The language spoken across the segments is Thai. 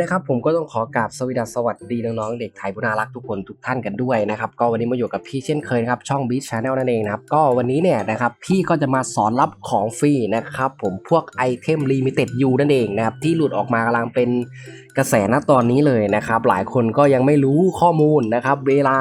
นะครับผมก็ต้องขอกราบสวัสดีสวัสดีน้องๆเด็กไทยผู้น่ารักทุกคนทุกท่านกันด้วยนะครับก็วันนี้มาอยู่กับพี่เช่นเคยครับช่อง Beat Channel นั่นเองนะครับก็วันนี้เนี่ยนะครับพี่ก็จะมาสอนรับของฟรีนะครับผมพวกไอเทมลิมิเต็ดยูนั่นเองนะครับที่หลุดออกมากำลังเป็นกระแสณตอนนี้เลยนะครับหลายคนก็ยังไม่รู้ข้อมูลนะครับเวลา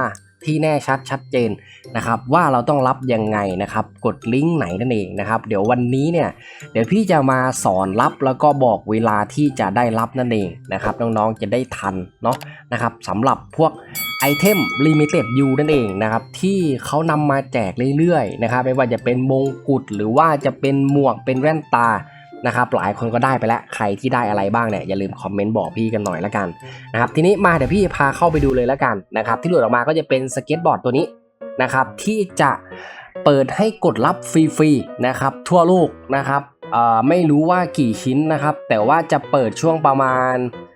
ที่แน่ชัดชัดเจนนะครับว่าเราต้องรับยังไงนะครับกดลิงก์ไหนนั่นเองนะครับเดี๋ยววันนี้เนี่ยเดี๋ยวพี่จะมาสอนรับแล้วก็บอกเวลาที่จะได้รับนั่นเองนะครับน้องๆจะได้ทันเนาะนะครับสำหรับพวกไอเทม Limited U นั่นเองนะครับที่เขานำมาแจกเรื่อยๆนะครับไม่ว่าจะเป็นมงกุฎหรือว่าจะเป็นหมวกเป็นแว่นตา นะครับหลายคนก็ได้ไปแล้วใครที่ได้อะไรบ้างเนี่ยอย่าลืมคอมเมนต์บอกพี่กันหน่อยละกันนะครับทีนี้มาเดี๋ยวพี่พาเข้าไปดูเลยละกันนะครับที่หลุดออกมาก็จะเป็นสเก็ตบอร์ดตัวนี้นะครับที่จะเปิดให้กดรับฟรีๆนะครับทั่วโลกนะครับไม่รู้ว่ากี่ชิ้นนะครับ แต่ว่าจะเปิดช่วงประมาณ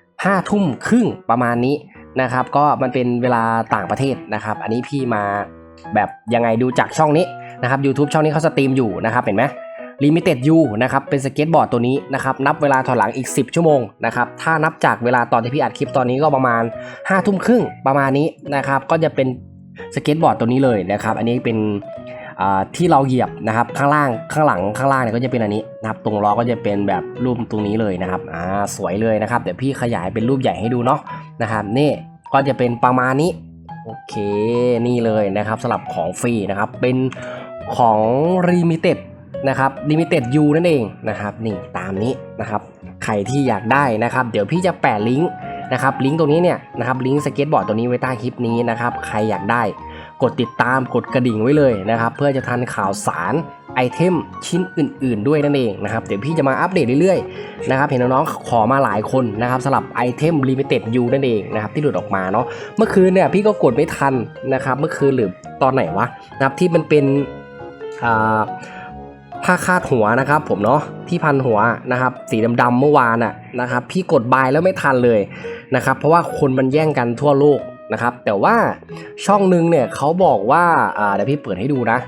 5ทุ่มครึ่งประมาณนี้นะครับ ก็มันเป็นเวลาต่างประเทศนะครับ อันนี้พี่มาแบบยังไงดูจากช่องนี้นะครับ YouTube ช่องนี้เขาสตรีมอยู่นะครับเห็นไหม Limited U นะครับเป็นสเก็ตบอร์ดตัวนี้นะครับนับเวลาถอยหลังอีก 10 ชั่วโมงนะครับถ้านับจากเวลาตอนที่พี่อัดคลิปตอนนี้ก็ประมาณ5ทุ่มครึ่งประมาณนี้นะครับก็จะเป็นสเก็ตบอร์ดตัวนี้เลยนะครับอันนี้เป็นที่เราเหยียบนะครับข้างล่างข้างหลังข้างล่างเนี่ยก็จะเป็นอันนี้นะครับตรงล้อก็จะเป็นแบบรูปตรงนี้เลยนะครับอ่าสวยเลยนะครับเดี๋ยวพี่ขยายเป็นรูปใหญ่ให้ดูเนาะนะครับนี่ก็จะเป็นประมาณนี้โอเคนี่เลยนะครับสำหรับของฟรีนะครับเป็นของ Limited นะครับ Limited U นั่นเองนะครับนี่ตามนี้นะครับใครที่อยากได้นะครับ เดี๋ยวพี่จะแปะลิงก์นะครับลิงก์ตรงนี้เนี่ยนะครับลิงก์สเก็ตบอร์ดตัวนี้ไว้ใต้คลิปนี้นะครับใครอยากได้กดติดตามกดกระดิ่งไว้เลยนะครับ เพื่อจะทันข่าวสารไอเทมชิ้นอื่น ๆ ด้วยนั่นเองนะครับเดี๋ยวพี่จะมาอัปเดตเรื่อยๆนะครับเห็นน้องๆขอมาหลายคนนะครับสำหรับไอเทม Limited U นั่นเองนะครับที่หลุดออกมาเนาะเมื่อคืนเนี่ยพี่ก็กดไม่ทันนะครับเมื่อคืนหรือตอนไหนวะนะครับที่มันเป็นอ่า ผ้าคาดหัวนะครับ ผมเนาะที่พันหัวนะครับ สีดำๆเมื่อวานอะนะครับ พี่กดบายแล้วไม่ทันเลยนะครับ เพราะว่าคนมันแย่งกันทั่วโลกนะครับ แต่ว่าช่องหนึงเนี่ยเขาบอกว่าอ่าเดี๋ยวพี่เปิดให้ดูนะ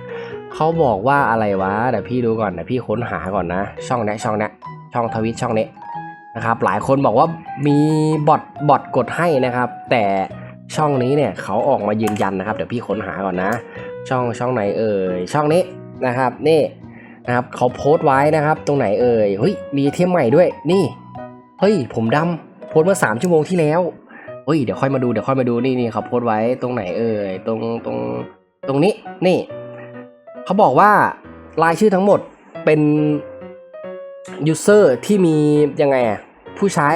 เขาบอกว่าอะไรวะเดี๋ยวพี่ดูก่อนเดี๋ยวพี่ค้นหาก่อนนะ ช่องเนี้ยช่องเนี้ยช่องทวิตช่องนี้นะครับ หลายคนบอกว่ามีบอทบอทกดให้นะครับ แต่ช่องนี้เนี่ยเขาออกมายืนยันนะครับ เดี๋ยวพี่ค้นหาก่อนนะ ช่องช่องไหนเอ่ยช่องนี้นะครับ นี่ นะครับเขาโพสต์ไว้นะครับ ตรงไหนเอ่ยเฮ้ยมีเทมใหม่ด้วยนี่เฮ้ยผมดำโพสเมื่อสามชั่วโมงที่แล้วเฮ้ยเดี๋ยวค่อยมาดูเดี๋ยวค่อยมาดูนี่นี่เขาโพสต์ไว้ตรงไหนเอ่ยตรงตรงตรงนี้นี่เขาบอกว่ารายชื่อทั้งหมดเป็นยูเซอร์ที่มียังไงอะผู้ใช้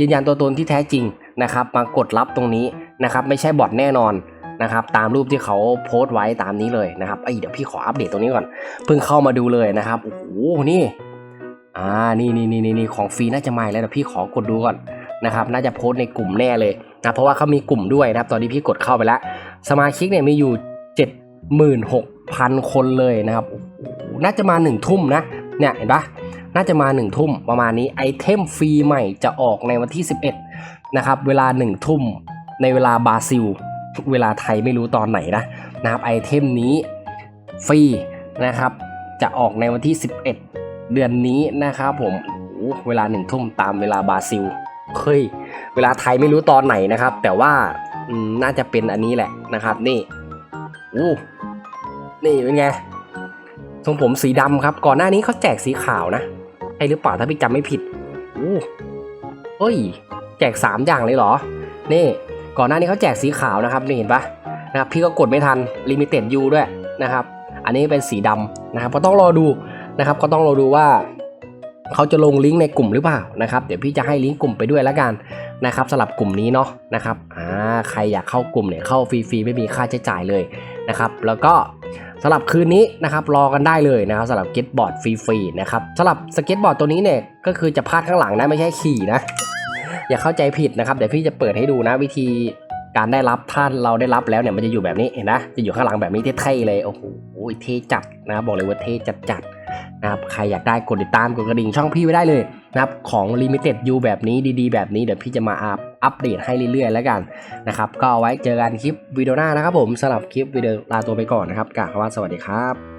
ยืนยันตัวตนที่แท้จริงนะครับมากดรับตรงนี้นะครับ ไม่ใช่บอทแน่นอน นะครับตามรูปที่เขาโพสต์ไว้ตามนี้เลยนะครับไอเดี๋ยวพี่ขออัปเดตตรงนี้ก่อนเพิ่งเข้ามาดูเลยนะครับโอ้โหนี่อ่านี่นี่นี่นี่ของฟรีน่าจะมาแล้วเดี๋ยวพี่ขอกดดูก่อนนะครับน่าจะโพสต์ในกลุ่มแน่เลยนะเพราะว่าเขามีกลุ่มด้วยนะครับ ตอนนี้พี่กดเข้าไปแล้ว สมาชิกเนี่ยมีอยู่ 76,000 คนเลยนะครับโอ้โหน่าจะมา1ทุ่มนะเนี่ยเห็นปะน่าจะมา1ทุ่มประมาณนี้ไอเทมฟรีใหม่จะออกในวันที่ 11นะครับเวลา1ทุ่มในเวลาบราซิล เวลาไทยไม่รู้ตอนไหนนะนะครับไอเทมนี้ฟรีนะครับ จะออกในวันที่ 11 เดือนนี้นะครับผมเวลาหนึ่งทุ่มตามเวลาบราซิลเฮ้ยเวลาไทยไม่รู้ตอนไหนนะครับ แต่ว่าน่าจะเป็นอันนี้แหละนะครับนี่อู้นี่เป็นไงทรงผมสีดำครับ ก่อนหน้านี้เขาแจกสีขาวนะใช่หรือเปล่าถ้าพี่จำไม่ผิดอู้เฮ้ย แจกสามอย่างเลยเหรอ นี่ ก่อนหน้านี้เขาแจกสีขาวนะครับนี่เห็นปะนะครับพี่ก็กดไม่ทัน Limited U ด้วยนะครับอันนี้เป็นสีดำนะครับก็ต้องรอดูนะครับก็ต้องรอดูว่าเขาจะลงลิงก์ในกลุ่มหรือเปล่านะครับเดี๋ยวพี่จะให้ลิงก์กลุ่มไปด้วยแล้วกันนะครับสำหรับกลุ่มนี้เนาะนะครับอ่าใครอยากเข้ากลุ่มเนี่ยเข้าฟรีๆไม่มีค่าใช้จ่ายเลยนะครับแล้วก็สำหรับคืนนี้นะครับรอกันได้เลยนะครับสำหรับเก็ตบอร์ดฟรีๆนะครับสำหรับสเก็ตบอร์ดตัวนี้เนี่ยก็คือจะพาดข้างหลังนะไม่ใช่ขี่นะ อย่าเข้าใจผิดนะครับเดี๋ยวพี่จะเปิดให้ดูนะวิธีการได้รับถ้าเราได้รับแล้วเนี่ยมันจะอยู่แบบนี้เห็นนะจะอยู่ข้างหลังแบบนี้เท่ๆเลยโอ้โหเท่จัดนะครับบอกเลยว่าเท่จัดๆนะครับใครอยากได้กดติดตามกดกระดิ่งช่องพี่ไว้ได้เลยนะครับของ Limited U แบบนี้ดีๆ แบบนี้เดี๋ยวพี่จะมาอัพอัปเดตให้เรื่อยๆ แล้วกันนะครับก็เอาไว้เจอกันคลิปวิดีโอหน้านะครับผมสำหรับคลิปวิดีโอลาตัวไปก่อนนะครับกล่าวคำว่าสวัสดีครับ